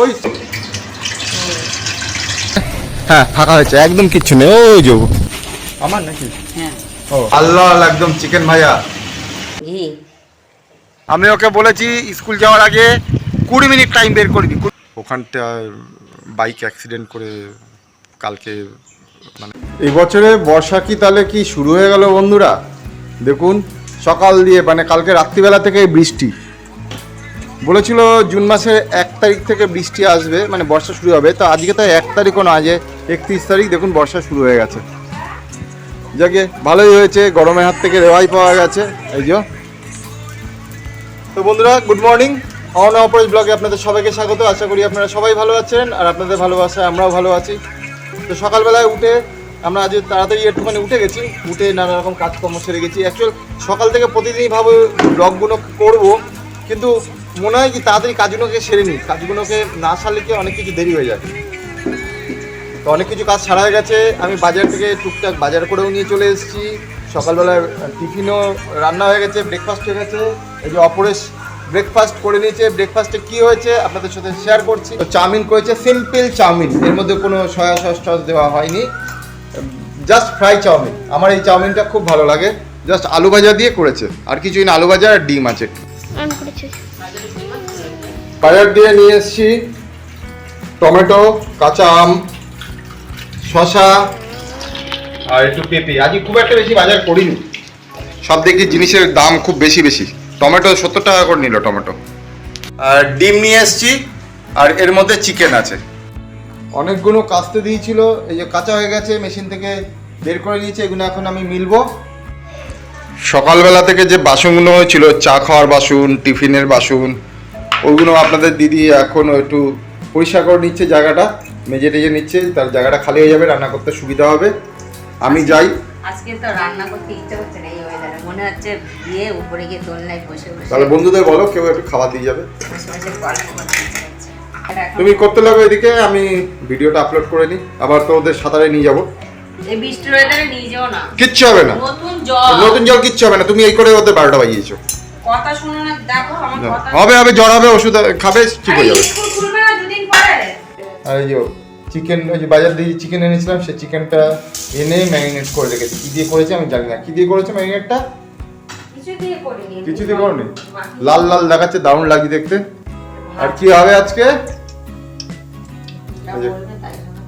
ওই হ্যাঁ ফাঁকা হয়েছে একদম কিচ্ছু নেই। ওই যে আমার নাকি? হ্যাঁ। ও। আল্লাহ একদম চিকেন ভাইয়া। ঘি আমি ওকে বলেছি স্কুল যাওয়ার আগে কুড়ি মিনিট টাইম বের করে দি ওখানটা বাইক অ্যাক্সিডেন্ট করে কালকে মানে এই বছরে বর্ষা কি তাহলে কি শুরু হয়ে গেল বন্ধুরা? দেখুন সকাল দিয়ে মানে কালকে রাত্রিবেলা থেকে বৃষ্টি। বলেছিল জুন মাসের এক তারিখ থেকে বৃষ্টি আসবে মানে বর্ষা শুরু হবে। তো আজকে তো এক তারিখও না আজকে একত্রিশ তারিখ। দেখুন, বর্ষা শুরু হয়ে গেছে। যাকে ভালোই হয়েছে, গরমের হাত থেকে রেওয়াই পাওয়া গেছে। এই যে। তো বন্ধুরা গুড মর্নিং অন অপরেজ ব্লগে আপনাদের সবাইকে স্বাগত। আশা করি আপনারা সবাই ভালো আছেন, আর আপনাদের ভালোবাসায় আমরাও ভালো আছি। তো সকালবেলায় উঠে আমরা আজ তাড়াতাড়ি একটুখানি উঠে গেছি। উঠে নানা রকম কাজকর্ম সেরে গেছি। অ্যাকচুয়াল সকাল থেকে প্রতিদিনই ভাবো ব্লগগুলো করব। কিন্তু মনে হয় কি তাড়াতাড়ি কাজগুলোকে সেরে নিই। কাজগুলোকে না সারলে কি অনেক কিছু দেরি হয়ে যায়। তো অনেক কিছু কাজ ছাড়া হয়ে গেছে। আমি বাজার থেকে টুকটাক বাজার করেও নিয়ে চলে এসেছি। সকালবেলা টিফিনও রান্না হয়ে গেছে ব্রেকফাস্ট হয়ে গেছে। এই যে অপরেশ ব্রেকফাস্ট করে নিয়েছে। ব্রেকফাস্টে কি হয়েছে আপনাদের সাথে শেয়ার করছি। তো চাউমিন করেছে সিম্পল চাউমিন। এর মধ্যে কোনো সয়া সস টস দেওয়া হয়নি। Just fry chowmein. আমার এই চাউমিনটা খুব ভালো লাগে। জাস্ট আলু ভাজা দিয়ে করেছে। আর কিছুই না, আলু ভাজা আর ডিম আছে। বাজার দিয়ে নিয়ে এসেছি। টমেটো কাঁচা আম শশা আর একটু পেঁপে। আজকে খুব একটা বেশি বাজার করিনি। সব দেখি জিনিসের দাম খুব বেশি বেশি। টমেটো সত্তর টাকা করে নিল টমেটো আর ডিম নিয়ে এসেছি আর এর মধ্যে চিকেন আছে। অনেকগুলো কাস্তে দিয়েছিল এই যে কাঁচা হয়ে গেছে মেশিন থেকে বের করে নিয়েছে এগুলো এখন আমি মিলবো। সকালবেলা থেকে যে বাসনগুলো হয়েছিল চা খাওয়ার বাসন টিফিনের বাসন ওগুলো আপনাদের দিদি এখন একটু পরিষ্কার করে নিচ্ছে জায়গাটা মেজে টেজে নিচ্ছে তার জায়গাটা খালি হয়ে যাবে রান্না করতে সুবিধা হবে। আমি যাই। আজকে তো রান্না করতে ইচ্ছে হচ্ছে না এই ওয়েদারে মনে হচ্ছে গিয়ে উপরে গিয়ে দোলনায় বসে বসে তাহলে বন্ধুদের বলো কেউ একটু খাবার দিয়ে যাবে। তুমি করতে লাগো এদিকে আমি ভিডিওটা আপলোড করে নিই। আবার তো ওদের সাঁতারে নিয়ে যাব। এই বৃষ্টির ওয়েদারে নিয়ে যেও না। কিচ্ছু হবে না। নতুন জল। নতুন জল কিচ্ছু হবে না। তুমি এই করে ওদের বারোটা বাজিয়েছো। কথা শুনো না দেখো আমার কথা হবে হবে জ্বর হবে ওষুধ খাবে ঠিক হয়ে যাবে। খুলবে না দুদিন পরে। আর এই যে চিকেন ওই যে বাজার দিয়ে চিকেন এনেছিলাম সেই চিকেনটা এনে ম্যারিনেট করে রেখেছি। কি দিয়ে করেছে আমি জানি না। কি দিয়ে করেছে ম্যারিনেটটা? কিছু দিয়ে করিনি। লাল লাল দেখাচ্ছে দারুণ লাগছে দেখতে। আর কি হবে আজকে।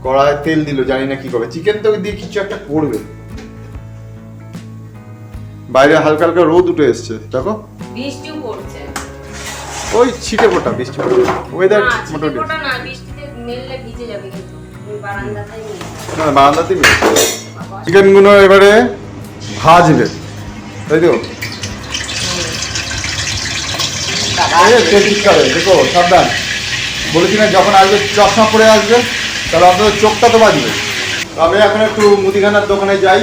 কড়ায় তেল দিল জানি না কি করবে। চিকেন তো দিয়ে কিছু একটা করবে। বাইরে হালকা হালকা রোদ উঠে এসছে দেখো। বৃষ্টিও পড়ছে। ওই ছিটে ফোটা বৃষ্টি ওয়েদার না, মোটামুটি। না, বৃষ্টিতে মেললে ভিজে যাবে কিন্তু। বারান্দাতেই না বারান্দাতেই বাবা, চিকেনগুলো এবারে ভাজবে। তাই তো? দেখো সাবধান। বলেছি না যখন আসবে চশমা পরে আসবে তাহলে আপনাদের চোখটা তো বাজবে। তো আমি এখন একটু মুদিখানার দোকানে যাই।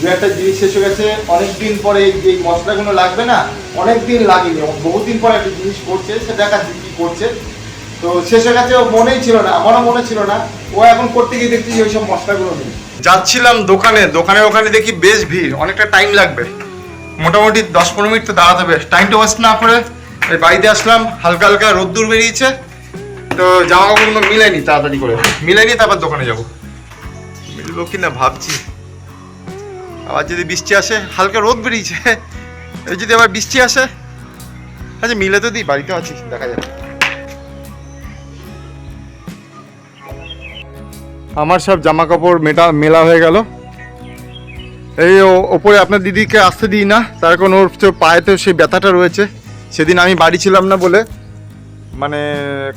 দু একটা জিনিস শেষ হয়ে গেছে অনেকদিন পরে এই যে মশলাগুলো লাগবে না অনেক দিন লাগেনি বহুদিন পরে একটা জিনিস করছে সে দেখাচ্ছি কি করছে। তো শেষ হয়ে গেছে ও মনেই ছিল না আমারও মনে ছিল না ও এখন করতে গিয়ে দেখছি যে ওইসব মশলাগুলো নেই। যাচ্ছিলাম দোকানে দোকানে ওখানে দেখি বেশ ভিড় অনেকটা টাইম লাগবে। মোটামুটি দশ পনেরো মিনিট তো দাঁড়াতে হবে টাইমটা ওয়েস্ট না করে এই বাড়িতে আসলাম হালকা হালকা রোদ্দুর বেরিয়েছে। তো জামা কাপড়গুলো মিলাইনি তাড়াতাড়ি করে। মিলাইনি তারপর দোকানে যাব। মিলবো কি না ভাবছি। আবার যদি বৃষ্টি আসে, হালকা রোদ বেরিয়েছে যদি আবার বৃষ্টি আসে আচ্ছা মিলে তো দিই বাড়িতে আছি, দেখা যাবে আমার সব জামা কাপড় মেটা, মেলা হয়ে গেল। এই ওপরে আপনার দিদিকে আসতে দিই না, তার কারণ ওর তো পায়ে তো সেই ব্যথাটা রয়েছে। সেদিন আমি বাড়ি ছিলাম না বলে মানে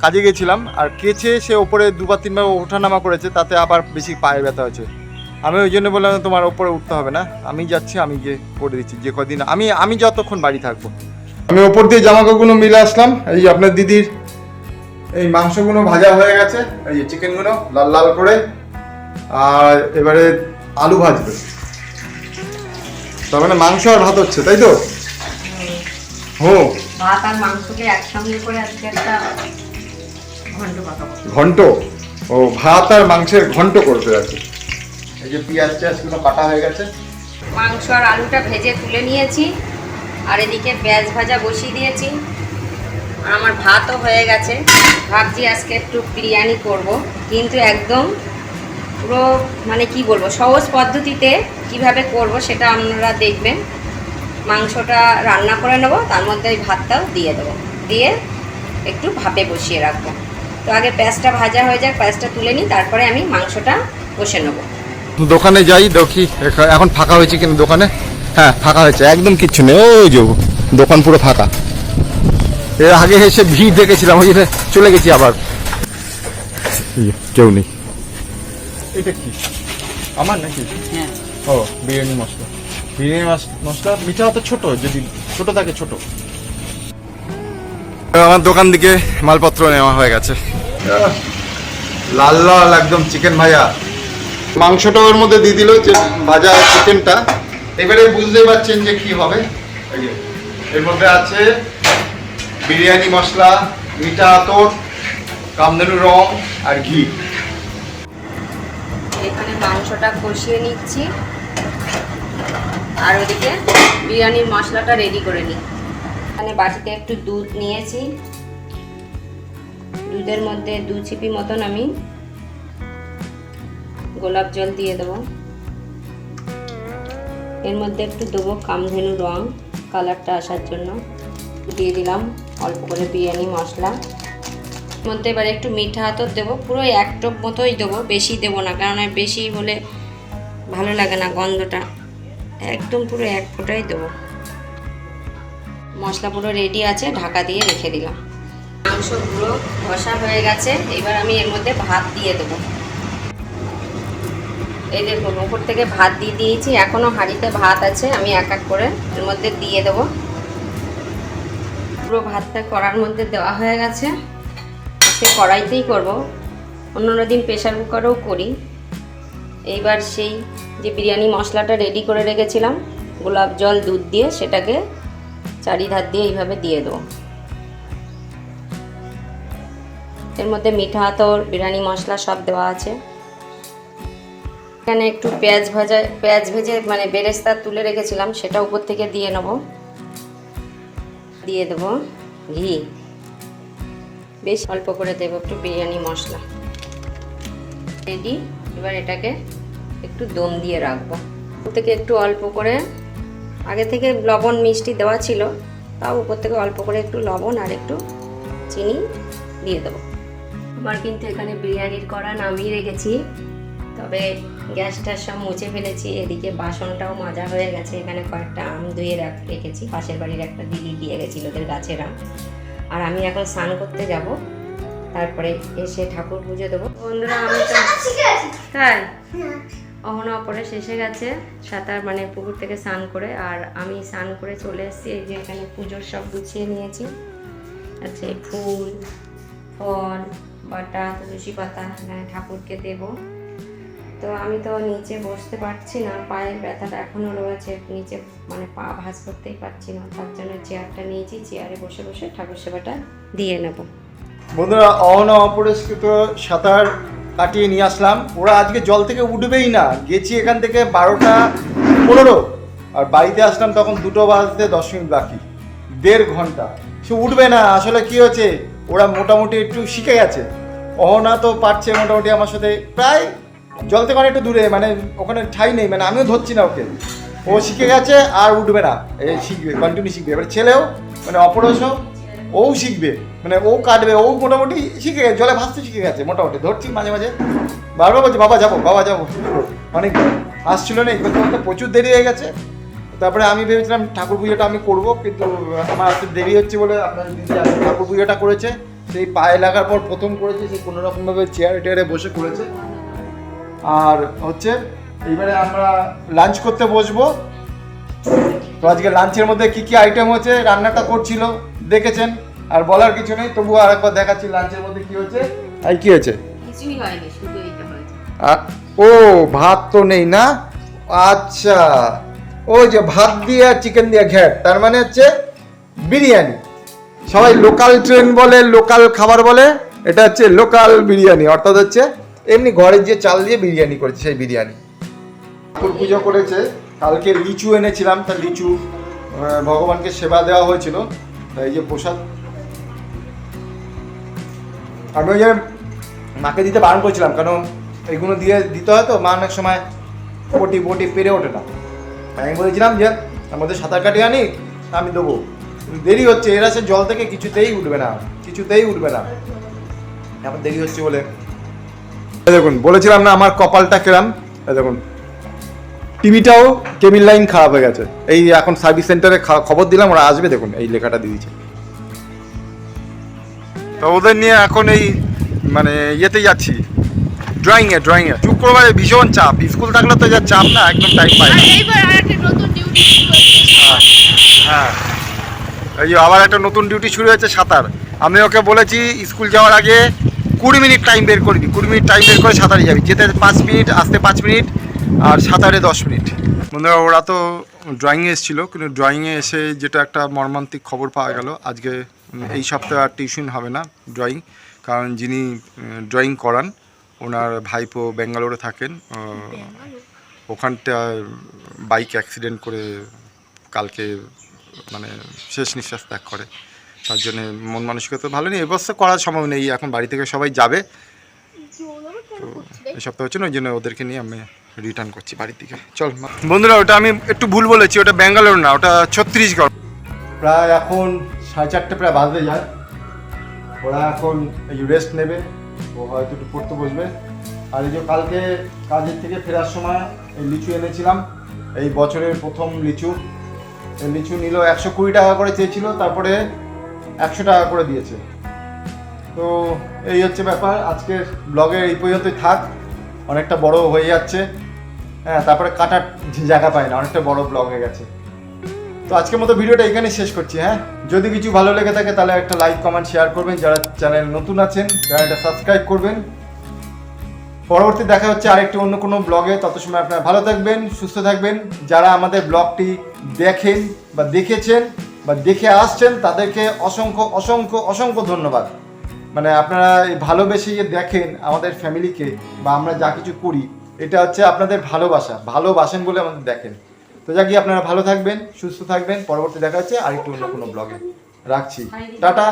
কাজে গেছিলাম, আর কেচে সে ওপরে দুবার, তিনবার ওঠানামা করেছে, তাতে আবার বেশি পায়ে ব্যথা হয়েছে। আমি ওই জন্য বললাম তোমার ওপরে উঠতে হবে না। আমি যাচ্ছি আমি গিয়ে করে দিচ্ছি। যে কদিন আমি আমি যতক্ষণ বাড়ি থাকব। আমি ওপর দিয়ে জামা কাপড়গুলো মিলে আসলাম। এই যে আপনার দিদির এই মাংসগুলো ভাজা হয়ে গেছে। এই যে চিকেনগুলো লাল লাল করে। আর এবারে আলু ভাজবে। তার মানে মাংস আর ভাত হচ্ছে তাই তো? হুম ভাত আর মাংসকে একসঙ্গে করে আজকে একটা ঘন্ট ঘন্ট? ও ভাত আর মাংসের ঘন্ট করবে আর কি। এই যে পেঁয়াজ টিয়াজগুলো কাটা হয়ে গেছে। মাংস আর আলুটা ভেজে তুলে নিয়েছি। আর এদিকে পেঁয়াজ ভাজা বসিয়ে দিয়েছি। আমার ভাতও হয়ে গেছে। ভাবছি আজকে একটু বিরিয়ানি করব। কিন্তু একদম পুরো মানে কি বলব, সহজ পদ্ধতিতে কীভাবে করব সেটা আপনারা দেখবেন। মাংসটা রান্না করে নেব, তার মধ্যে ওই ভাতটাও দিয়ে দেবো। দিয়ে একটু ভাপে বসিয়ে রাখব। তো আগে পেঁয়াজটা ভাজা হয়ে যাক, পেঁয়াজটা তুলে নিই, তারপরে আমি মাংসটা কষে নেব। দোকানে যাই দেখি এখন ফাঁকা হয়েছে কিনা দোকানে? হ্যাঁ ফাঁকা হয়েছে। একদম কিচ্ছু নেই। ওই যে দোকান পুরো ফাঁকা। এর আগে এসে ভিড় দেখেছিলাম ওই চলে গেছি আবার। কেউ নেই। এটা কি? আমার নাকি? হ্যাঁ। ও বিরিয়ানি মশলা। বিরিয়ানি মশ- মশলা মিঠা তো ছোট যদি ছোট থাকে ছোট। আমার দোকান থেকে মালপত্র নেওয়া হয়ে গেছে। লাল লাল একদম চিকেন ভাজা মাংসটা ওর মধ্যে দিয়ে দিল যে ভাজা চিকেনটা। এবারে বুঝতে পারছেন যে কি হবে। এর মধ্যে আছে বিরিয়ানি মশলা, মিঠা আতর কামধেনু রং আর ঘি। এখানে মাংসটা কষিয়ে নিচ্ছি। আর ওদিকে বিরিয়ানির মশলাটা রেডি করে নিই। এখানে বাটিতে একটু দুধ নিয়েছি। দুধের মধ্যে দু চিপি মতন আমি গোলাপ জল দিয়ে দেবো। এর মধ্যে একটু দেবো কামধেনু রং, কালারটা আসার জন্য। দিয়ে দিলাম অল্প করে বিরিয়ানি মশলা। মধ্যে এবার একটু মিঠা আতর দেবো, পুরো এক টোপ মতোই দেবো, বেশি দেবো না, কারণ বেশি হলে ভালো লাগে না গন্ধটা। একদম পুরো এক ফোঁটাই দেবো। মশলা পুরো রেডি আছে, ঢাকা দিয়ে রেখে দিলাম। মাংস পুরো কষা হয়ে গেছে, এবার আমি এর মধ্যে ভাত দিয়ে দেবো। এই দেখুন উপর থেকে ভাত দিয়ে দিয়েছি এখনও হাঁড়িতে ভাত আছে, আমি এক এক করে এর মধ্যে দিয়ে দেবো। পুরো ভাতটা কড়ার মধ্যে দেওয়া হয়ে গেছে। আজকে কড়াইতেই করব। অন্যান্য দিন প্রেশার কুকারেও করি। এইবার সেই যে বিরিয়ানি মশলাটা রেডি করে রেখেছিলাম, গোলাপ জল, দুধ দিয়ে সেটাকে চারিধার দিয়ে এইভাবে দিয়ে দেবো। এর মধ্যে মিঠা, আতর, বিরিয়ানি মশলা সব দেওয়া আছে। এখানে একটু পেঁয়াজ ভাজা, পেঁয়াজ ভেজে মানে বেরেস্তা তুলে রেখেছিলাম, সেটা উপর থেকে দিয়ে নেব। দিয়ে দেবো ঘি। বেশ অল্প করে দেবো একটু বিরিয়ানি মশলা। রেডি এবার এটাকে একটু দম দিয়ে রাখব। থেকে একটু অল্প করে, আগে থেকে লবণ মিষ্টি দেওয়া ছিল, তাও উপর থেকে অল্প করে একটু লবণ আর একটু চিনি দিয়ে দেবো। আমার কিন্তু এখানে বিরিয়ানির কড়া নামিয়ে রেখেছি। তবে গ্যাসটা সব মুছে ফেলেছি এদিকে বাসনটাও মাজা হয়ে গেছে। এখানে কয়েকটা আম ধুয়ে রাখ- রেখেছি। পাশের বাড়ির একটা দিদি দিয়ে গেছিল ওদের গাছের আম। আর আমি এখন স্নান করতে যাব। তারপরে এসে ঠাকুর পুজো দেবো। বন্ধুরা আমি তো তাই? অহনা অপরে শেষে গেছে। সাঁতার মানে পুকুর থেকে স্নান করে। আর আমি স্নান করে চলে এসেছি। এই যে এখানে পুজোর সব গুছিয়ে নিয়েছি। আছে ফুল ফল বাটা তুলসী পাতা। এখানে ঠাকুরকে দেবো। তো আমি তো নিচে বসতে পারছি না, পায়ের ব্যথাটা এখনও রয়েছে, নিচে মানে পা ভাঁজ করতেই পারছি না, তার জন্য চেয়ারটা নিয়েছি, চেয়ারে বসে বসে ঠাকুর সেবাটা দিয়ে নেব। বন্ধুরা, অহনা অপরিষ্কৃত সাঁতার কাটিয়ে নিয়ে আসলাম। ওরা আজকে জল থেকে উঠবেই না, গেছি এখান থেকে বারোটা পনেরো। আর বাড়িতে আসলাম তখন দুটো বাজতে দশ মিনিট বাকি, দেড় ঘণ্টা। সে উঠবে না, আসলে কি হচ্ছে ওরা মোটামুটি একটু শিখে গেছে। অহনা তো পারছে মোটামুটি আমার সাথে, প্রায় জল থেকে অনেকটা দূরে মানে ওখানে ঠাই নেই মানে আমিও ধরছি না ওকে। ও শিখে গেছে আর উঠবে না, এ শিখবে কন্টিনিউ শিখবে। এবার ছেলেও মানে অপরশও ও শিখবে মানে ও কাটবে, ও মোটামুটি শিখে গেছে, জলে ভাসতে শিখে গেছে, মোটামুটি। ধরছি মাঝে মাঝে। বারবার বলছে, বাবা, যাব বাবা, যাব। অনেক আসছিল না করতে করতে প্রচুর দেরি হয়ে গেছে। তারপরে আমি ভেবেছিলাম ঠাকুর পুজোটা আমি করব, কিন্তু আমার আসতে দেরি হচ্ছে বলে আপনার ঠাকুর পুজোটা করেছে। সেই পায়ে লাগার পর প্রথম করেছে সেই কোনোরকমভাবে চেয়ারে টেয়ারে বসে করেছে। আর হচ্ছে এইবারে আমরা লাঞ্চ করতে বসবো। তো আজকে লাঞ্চের মধ্যে কি কি আইটেম হচ্ছে রান্নাটা করছিল দেখেছেন? আর বলার কিছু নেই তবুও আরেকবার দেখাচ্ছি লাঞ্চের মধ্যে কি হচ্ছে। আর কি হয়েছে? কিছুই হয়নি শুধু এইটা হয়েছে। ও ভাত তো নেই না? আচ্ছা ওই যে ভাত দিয়ে আর চিকেন দিয়ে ঘ্যাট তার মানে হচ্ছে বিরিয়ানি। সবাই লোকাল ট্রেন বলে লোকাল খাবার বলে এটা হচ্ছে লোকাল বিরিয়ানি অর্থাৎ হচ্ছে এমনি ঘরের যে চাল দিয়ে বিরিয়ানি করেছে, সেই বিরিয়ানি। ঠাকুর পুজো করেছে। কালকে লিচু এনেছিলাম তার লিচু ভগবানকে সেবা দেওয়া হয়েছিল। এই যে প্রসাদ। আমি ওই যে মাকে দিতে বারণ করেছিলাম, কারণ এগুলো দিয়ে দিতে হয় তো, মা অনেক সময় পটি পটি পেরে ওঠে না। আমি বলেছিলাম যে, আমাদের সাঁতার কাটিয়ে আনি আমি দেবো। দেরি হচ্ছে, এরা সে জল থেকে কিছুতেই উঠবে না, কিছুতেই উঠবে না। এখন দেরি হচ্ছে বলে দেখুন বলেছিলাম না আমার কপালটা কেরাম। দেখুন টিভিটাও কেবিল লাইন খারাপ হয়ে গেছে। এই এখন সার্ভিস সেন্টারে খবর দিলাম ওরা আসবে দেখুন এই লেখাটা দিয়ে দিয়েছে। তো ওদের নিয়ে এখন এই মানে ইয়েতে যাচ্ছি। ড্রয়িংয়ে ড্রয়িংয়ে চুপ করব ভীষণ চাপ। স্কুল থাকলে তো যা চাপ না একদম টাইম পাই হচ্ছে হ্যাঁ এই আবার একটা নতুন ডিউটি শুরু হয়েছে সাঁতার। আমি ওকে বলেছি স্কুল যাওয়ার আগে কুড়ি মিনিট টাইম বের করে দিই কুড়ি মিনিট টাইম বের করে সাঁতারে যাবি। যেতে পাঁচ মিনিট, আসতে পাঁচ মিনিট, আর সাঁতারে দশ মিনিট। বন্ধুরা, ওরা তো ড্রয়িংয়ে এসেছিল, কিন্তু ড্রয়িংয়ে এসে যেটা একটা মর্মান্তিক খবর পাওয়া গেল, আজকে এই সপ্তাহে আর টিউশন হবে না ড্রয়িং কারণ যিনি ড্রয়িং করান, ওনার ভাইপো ব্যাঙ্গালোরে থাকেন ওখানটা বাইক অ্যাক্সিডেন্ট করে কালকে মানে শেষ নিঃশ্বাস ত্যাগ করে। তার জন্য মন মানসিকতা ভালো নেই। এবছর করার সম্ভব নেই, এখন বাড়ি থেকে সবাই যাবে। তো এই সপ্তাহ হচ্ছে না, ওই জন্য ওদেরকে নিয়ে আমি রিটার্ন করছি বাড়ির দিকে চল বন্ধুরা, ওটা আমি একটু ভুল বলেছি, ওটা ব্যাঙ্গালোর না, ওটা ছত্তিশগড়। প্রায় এখন সাড়ে চারটে, প্রায় বাজতে যায়। ওরা এখন এই রেস্ট নেবে, ও হয়তো একটু পড়তে বসবে। আর এই যে কালকে কাজের থেকে ফেরার সময় এই লিচু এনেছিলাম, এই বছরের প্রথম লিচু। এই লিচু নিল একশো কুড়ি টাকা করে চেয়েছিল, তারপরে একশো টাকা করে দিয়েছে। তো এই হচ্ছে ব্যাপার, আজকের ব্লগে এই পর্যন্তই থাক। অনেকটা বড় হয়ে যাচ্ছে। হ্যাঁ তারপরে কাটার জায়গা পায় না, অনেকটা বড় ব্লগ হয়ে গেছে। তো আজকের মতো ভিডিওটা এখানেই শেষ করছি হ্যাঁ। যদি কিছু ভালো লেগে থাকে তাহলে একটা লাইক কমেন্ট শেয়ার করবেন। যারা চ্যানেল নতুন আছেন চ্যানেলটা সাবস্ক্রাইব করবেন। পরবর্তী দেখা হচ্ছে আরেকটি অন্য কোনো ব্লগে তত সময় আপনারা ভালো থাকবেন, সুস্থ থাকবেন। যারা আমাদের ব্লগটি দেখেন বা দেখেছেন বা দেখে আসছেন তাদেরকে অসংখ্য অসংখ্য অসংখ্য ধন্যবাদ। মানে আপনারা ভালোবেসে যে দেখেন আমাদের ফ্যামিলিকে বা আমরা যা কিছু করি এটা হচ্ছে আপনাদের ভালোবাসা ভালোবাসেন বলে আমাদের দেখেন। তো যা কি আপনারা ভালো থাকবেন সুস্থ থাকবেন পরবর্তী দেখা হচ্ছে আরেকটু অন্য কোনো ব্লগে রাখছি। টাটা।